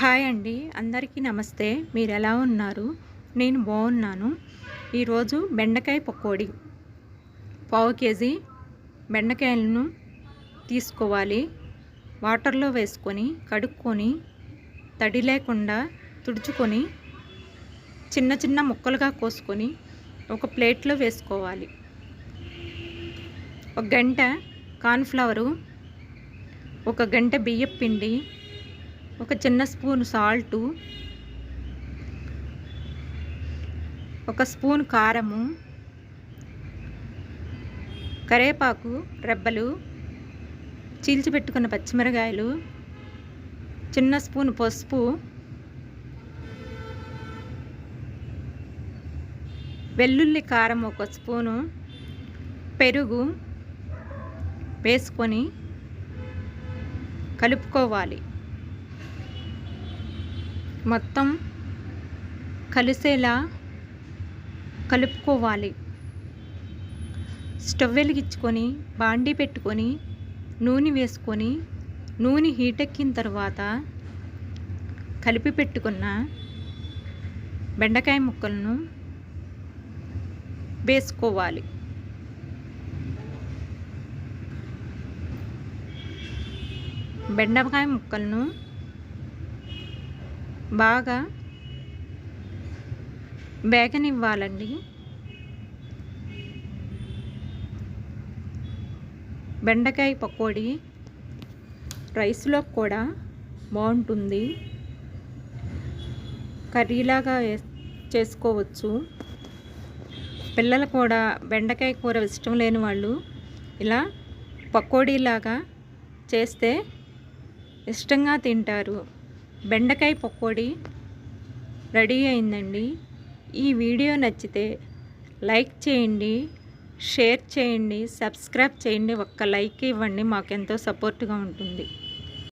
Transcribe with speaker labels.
Speaker 1: hi అండి అందరికీ నమస్తే మీరు ఎలా ఉన్నారు నేను బాగున్నాను ఈరోజు బెండకాయ పకోడీ పావు కేజీ బెండకాయలను తీసుకోవాలి వాటర్లో వేసుకొని కడుక్కొని తడి లేకుండా తుడుచుకొని చిన్న చిన్న ముక్కలుగా కోసుకొని ఒక ప్లేట్లో వేసుకోవాలి ఒక గంట కార్న్ఫ్లవరు ఒక గంట బియ్యపిండి పిండి ఒక చిన్న స్పూన్ సాల్టు ఒక స్పూన్ కారము కరేపాకు రెబ్బలు చీల్చిపెట్టుకున్న పచ్చిమిరకాయలు చిన్న స్పూన్ పసుపు వెల్లుల్లి కారం ఒక స్పూను పెరుగు వేసుకొని కలుపుకోవాలి మొత్తం కలిసేలా కలుపుకోవాలి స్టవ్ వెలిగించుకొని బాండీ పెట్టుకొని నూనె వేసుకొని నూనె హీటెక్కిన తర్వాత కలిపి పెట్టుకున్న బెండకాయ ముక్కలను వేసుకోవాలి బెండకాయ ముక్కలను బాగా బేగనివ్వాలండి బెండకాయ పకోడీ రైస్లో కూడా బాగుంటుంది కర్రీలాగా చేసుకోవచ్చు పిల్లలు కూడా బెండకాయ కూర ఇష్టం లేని వాళ్ళు ఇలా పకోడీలాగా చేస్తే ఇష్టంగా తింటారు బెండకాయ పకోడీ రెడీ అయిందండి ఈ వీడియో నచ్చితే లైక్ చేయండి షేర్ చేయండి సబ్స్క్రైబ్ చేయండి ఒక్క లైక్ ఇవ్వండి మాకెంతో సపోర్ట్గా ఉంటుంది